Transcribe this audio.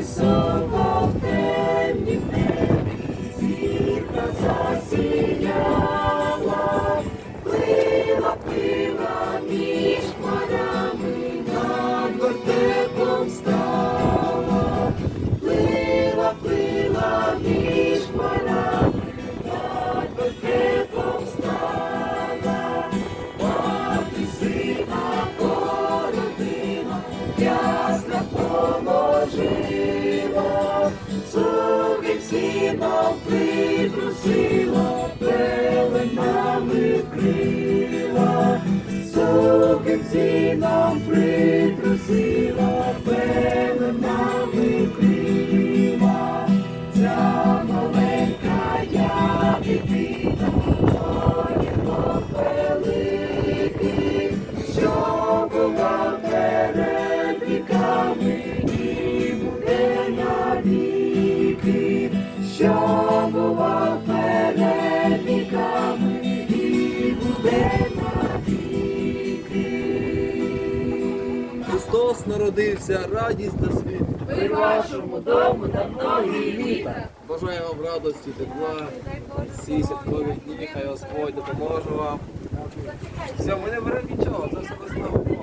високо в темнім небі, зірка засіяла, плила, плила між хмарами, над вертепом стала, плила, плила між хмарами, над вертепом стала, мати сина породила, поможила, сухим сіном притрусила, пеленами вкрила, сухим сіном притрусила, пеленами вкрила, ця маленька я дитина, моє Бог великий, що була перед віками Христос народився, радість та світ. Ми вашому дому на многі літа. Бажаю вам радості, тепла, всі святкові дні, хай Господь допоможе вам. Все, ми не беремо нічого, це все без Богу.